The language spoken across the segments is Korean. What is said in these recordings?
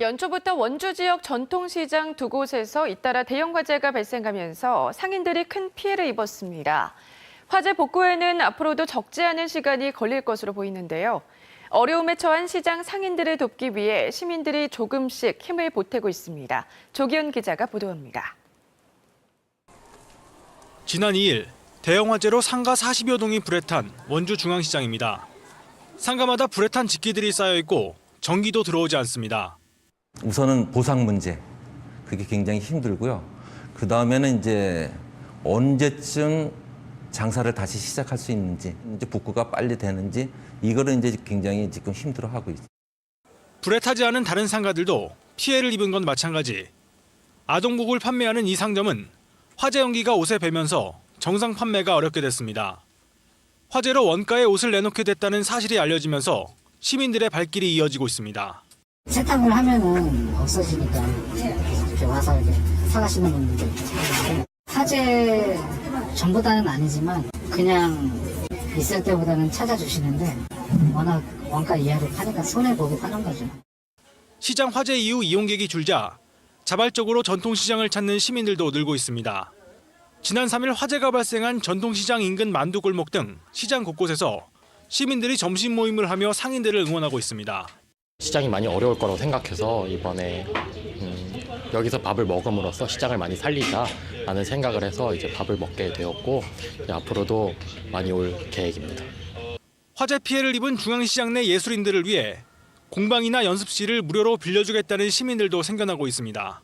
연초부터 원주 지역 전통시장 두 곳에서 잇따라 대형 화재가 발생하면서 상인들이 큰 피해를 입었습니다. 화재 복구에는 앞으로도 적지 않은 시간이 걸릴 것으로 보이는데요. 어려움에 처한 시장 상인들을 돕기 위해 시민들이 조금씩 힘을 보태고 있습니다. 조기현 기자가 보도합니다. 지난 2일 대형 화재로 상가 40여 동이 불에 탄 원주 중앙시장입니다. 상가마다 불에 탄 집기들이 쌓여 있고 전기도 들어오지 않습니다. 우선은 보상 문제 그게 굉장히 힘들고요. 그 다음에는 이제 언제쯤 장사를 다시 시작할 수 있는지 이제 복구가 빨리 되는지 이거를 이제 굉장히 지금 힘들어 하고 있어요. 불에 타지 않은 다른 상가들도 피해를 입은 건 마찬가지. 아동복을 판매하는 이 상점은 화재 연기가 옷에 배면서 정상 판매가 어렵게 됐습니다. 화재로 원가에 옷을 내놓게 됐다는 사실이 알려지면서 시민들의 발길이 이어지고 있습니다. 세탁을 하면은 없어지니까 이렇게 와서 이렇게 사가시는 분들도 있고 화재 전보다는 아니지만 그냥 있을 때보다는 찾아주시는데 워낙 원가 이하로 파니까 손해보고 파는 거죠. 시장 화재 이후 이용객이 줄자 자발적으로 전통시장을 찾는 시민들도 늘고 있습니다. 지난 3일 화재가 발생한 전통시장 인근 만두골목 등 시장 곳곳에서 시민들이 점심 모임을 하며 상인들을 응원하고 있습니다. 시장이 많이 어려울 거라고 생각해서 이번에 음, 여기서 밥을 먹음으로써 시장을 많이 살리자라는 생각을 해서 이제 밥을 먹게 되었고 이제 앞으로도 많이 올 계획입니다. 화재 피해를 입은 중앙시장 내 예술인들을 위해 공방이나 연습실을 무료로 빌려주겠다는 시민들도 생겨나고 있습니다.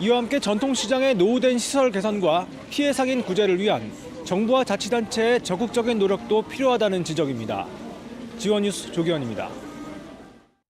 이와 함께 전통시장의 노후된 시설 개선과 피해 상인 구제를 위한 정부와 자치단체의 적극적인 노력도 필요하다는 지적입니다. 지원뉴스 조기현입니다.